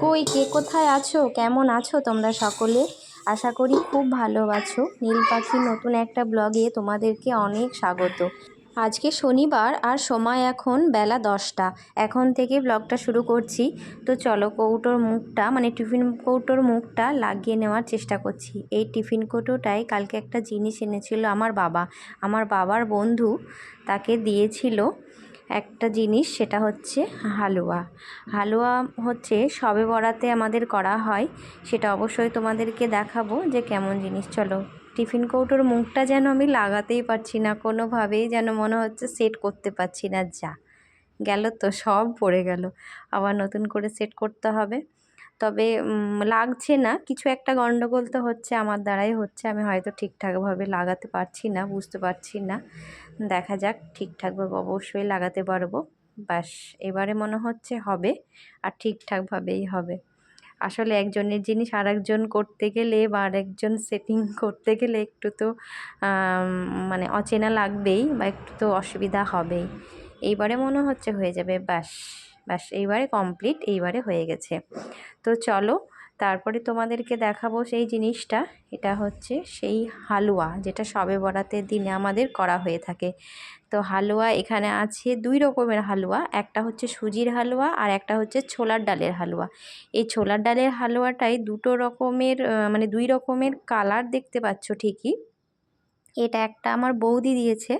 কই কে কোথায় আছো? কেমন আছো তোমরা সকলে? আশা করি খুব ভালো আছো। নীল পাখি নতুন একটা ব্লগে তোমাদেরকে অনেক স্বাগত। আজকে শনিবার আর সময় এখন বেলা দশটা। এখন থেকে ব্লগটা শুরু করছি। তো চলো কৌটোর মুখটা মানে টিফিন কৌটোর মুখটা লাগিয়ে নেওয়ার চেষ্টা করছি। এই টিফিন কৌটোটাই কালকে একটা জিনিস এনেছিল আমার বাবা। আমার বাবার বন্ধু তাকে দিয়েছিল একটা জিনিস সেটা হচ্ছে হালুয়া। হালুয়া হচ্ছে সবে বরাতে আমাদের করা হয়। সেটা অবশ্যই তোমাদেরকে দেখাবো যে কেমন জিনিস। চলো, টিফিন কৌটোর মুখটা যেন আমি লাগাতেই পারছি না, কোনোভাবেই যেন মনে হচ্ছে সেট করতে পারছি না। যা, গেল তো, সব পড়ে গেল। আবার নতুন করে সেট করতে হবে। তবে লাগছে না। কিছু একটা গণ্ডগোল তো হচ্ছে, আমার দ্বারাই হচ্ছে। আমি হয়তো ঠিকঠাকভাবে লাগাতে পারছি না, বুঝতে পারছি না। দেখা যাক, ঠিকঠাকভাবে অবশ্যই লাগাতে পারব। ব্যাস, এবারে মনে হচ্ছে হবে আর ঠিকঠাকভাবেই হবে। আসলে একজনের জিনিস আর একজন করতে গেলে বা আরেকজন সেটিং করতে গেলে একটু তো মানে অচেনা লাগবেই বা একটু তো অসুবিধা হবেই। এইবারে মনে হচ্ছে হয়ে যাবে, ব্যাস ব্যাস, এইবারে কমপ্লিট এইবারে হয়ে গেছে। তো চলো তারপরে তোমাদেরকে দেখাবো সেই জিনিসটা। এটা হচ্ছে সেই হালুয়া, যেটা সবে বরাতের দিনে আমাদের করা হয়ে থাকে। তো হালুয়া এখানে আছে দুই রকমের হালুয়া, একটা হচ্ছে সুজির হালুয়া আর একটা হচ্ছে ছোলার ডালের হালুয়া। এই ছোলার ডালের হালুয়াটাই দুটো রকমের মানে দুই রকমের কালার দেখতে পাচ্ছ ঠিকই। এটা একটা আমার বৌদি দিয়েছে,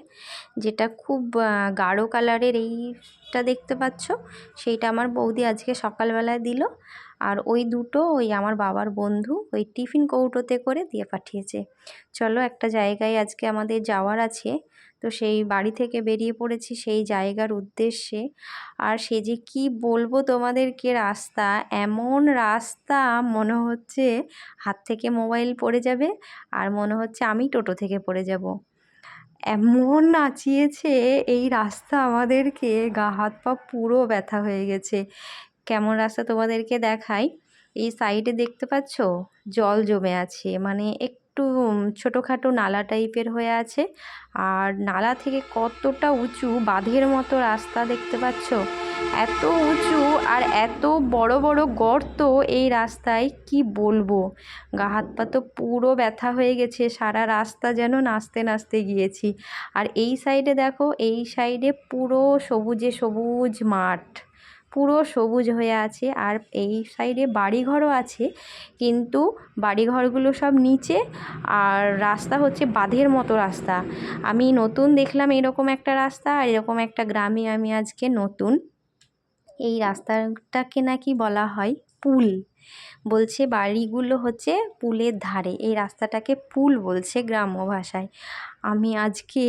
যেটা খুব গাঢ় কালারের এইটা দেখতে পাচ্ছ। সেইটা আমার বৌদি আজকে সকালবেলায় দিল। আর ওই দুটো ওই আমার বাবার বন্ধু ওই টিফিন কৌটোতে করে দিয়ে পাঠিয়েছে। চলো একটা জায়গায় আজকে আমাদের যাওয়ার আছে। তো সেই বাড়ি থেকে বেরিয়ে পড়েছি সেই জায়গার উদ্দেশ্যে। আর সে যে কি বলব তোমাদেরকে রাস্তা, এমন রাস্তা মনে হচ্ছে হাত থেকে মোবাইল পড়ে যাবে আর মনে হচ্ছে আমি টোটো থেকে পড়ে যাব। এমন নাচিয়েছে এই রাস্তা আমাদেরকে, গা হাত পা পুরো ব্যথা হয়ে গেছে। কেমন রাস্তা তোমাদেরকে দেখাই? এই সাইডে দেখতে পাচ্ছ? জল জমে আছে মানে একটু ছোটোখাটো নালা টাইপের হয়ে আছে। আর নালা থেকে কতটা উঁচু বাঁধের মতো রাস্তা দেখতে পাচ্ছ? এত উঁচু আর এত বড় বড় গর্ত এই রাস্তায় কি বলব? গা হাত পা তো পুরো ব্যথা হয়ে গেছে, সারা রাস্তা যেন নাচতে নাচতে গিয়েছি। আর এই সাইডে দেখো, এই সাইডে পুরো সবুজে সবুজ মাঠ। পুরো সবুজ হয়ে আছে আর এই সাইডে বাড়িঘরও আছে। কিন্তু বাড়িঘরগুলো সব নিচে আর রাস্তা হচ্ছে বাঁধের মতো রাস্তা। আমি নতুন দেখলাম এরকম একটা রাস্তা আর এরকম একটা গ্রামে আমি আজকে নতুন। এই রাস্তাটাকে নাকি বলা হয় পুল। বলছে বাড়িগুলো হচ্ছে পুলের ধারে। এই রাস্তাটাকে পুল বলছে গ্রাম্য ভাষায়। আমি আজকে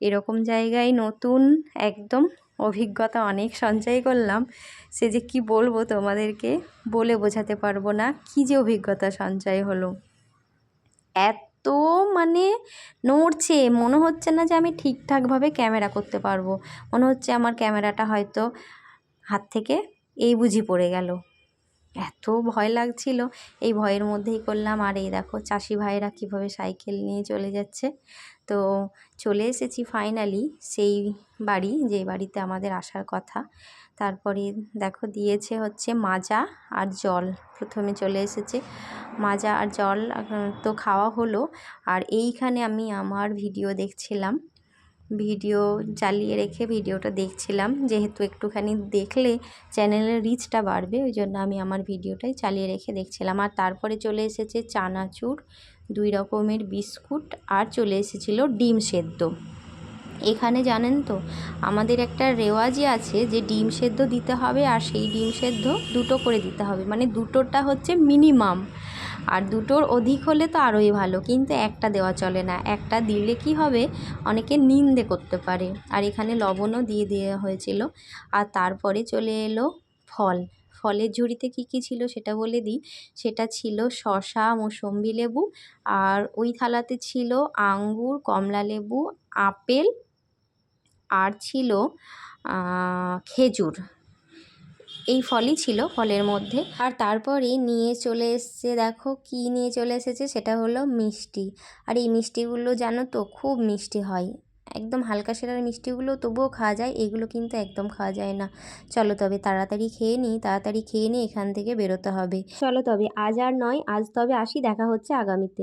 এরকম জায়গায় নতুন একদম অভিজ্ঞতা অনেক সঞ্চয় করলাম। সে যে কি বলব তোমাদেরকে? বলে বোঝাতে পারব না। কি যে অভিজ্ঞতা সঞ্চয় হলো। এত মানে নড়ছে। মনে হচ্ছে না যে আমি ঠিকঠাকভাবে ক্যামেরা করতে পারব। মনে হচ্ছে আমার ক্যামেরাটা হয়তো হাত থেকে এই বুঝি পড়ে গেল। এত ভয় লাগছিল। এই ভয়ের মধ্যেই করলাম, আর এই দেখো চাষি ভাইরা কীভাবে সাইকেল নিয়ে চলে যাচ্ছে। তো চলে এসেছি ফাইনালি সেই বাড়ি, যে বাড়িতে আমাদের আসার কথা। তারপরে দেখো দিয়েছে হচ্ছে মাজা আর জল, প্রথমে চলে এসেছে মাজা আর জল তো খাওয়া হলো। আর এইখানে আমি আমার ভিডিও দেখছিলাম। ভিডিও চালিয়ে রেখে ভিডিওটা দেখছিলাম। যেহেতু একটুখানি দেখলে চ্যানেলের রিচটা বাড়বে, ওই জন্য আমি আমার ভিডিওটাই চালিয়ে রেখে দেখছিলাম। আর তারপরে চলে এসেছে চানাচুর, দুই রকমের বিস্কুট, আর চলে এসেছিল ডিম সেদ্ধ। এখানে জানেন তো, আমাদের একটা রেওয়াজই আছে যে ডিম সেদ্ধ দিতে হবে আর সেই ডিম সেদ্ধ দুটো করে দিতে হবে। মানে দুটোটা হচ্ছে মিনিমাম আর দুটোর অধিক হলে তো আরোই ভালো, কিন্তু একটা দেওয়া চলে না। একটা দিলে কি হবে? অনেকে নিন্দে করতে পারে। আর এখানে লবণও দিয়ে দেওয়া হয়েছিল। আর তারপরে চলে এলো ফল। ফলের ঝুড়িতে কি কি ছিল সেটা বলে দিই। সেটা ছিল শশা মৌসম্বি লেবু, আর ওই থালাতে ছিল আঙ্গুর, কমলা লেবু, আপেল, আর ছিল খেজুর। এই ফলই ছিল ফলের মধ্যে। আর তারপরে নিয়ে চলে এসছে, দেখো কি নিয়ে চলে এসেছে, সেটা হলো মিষ্টি। আর এই মিষ্টিগুলো জানো তো, খুব মিষ্টি হয়। একদম হালকা সেরার মিষ্টিগুলো তবুও খাওয়া যায়, এগুলো কিন্তু একদম খাওয়া যায় না। চলো তবে তাড়াতাড়ি খেয়ে নিই, তাড়াতাড়ি খেয়ে নিই এখান থেকে বেরোতে হবে। চলো তবে আজ আর নয়, আজ তবে আসি, দেখা হচ্ছে আগামীতে।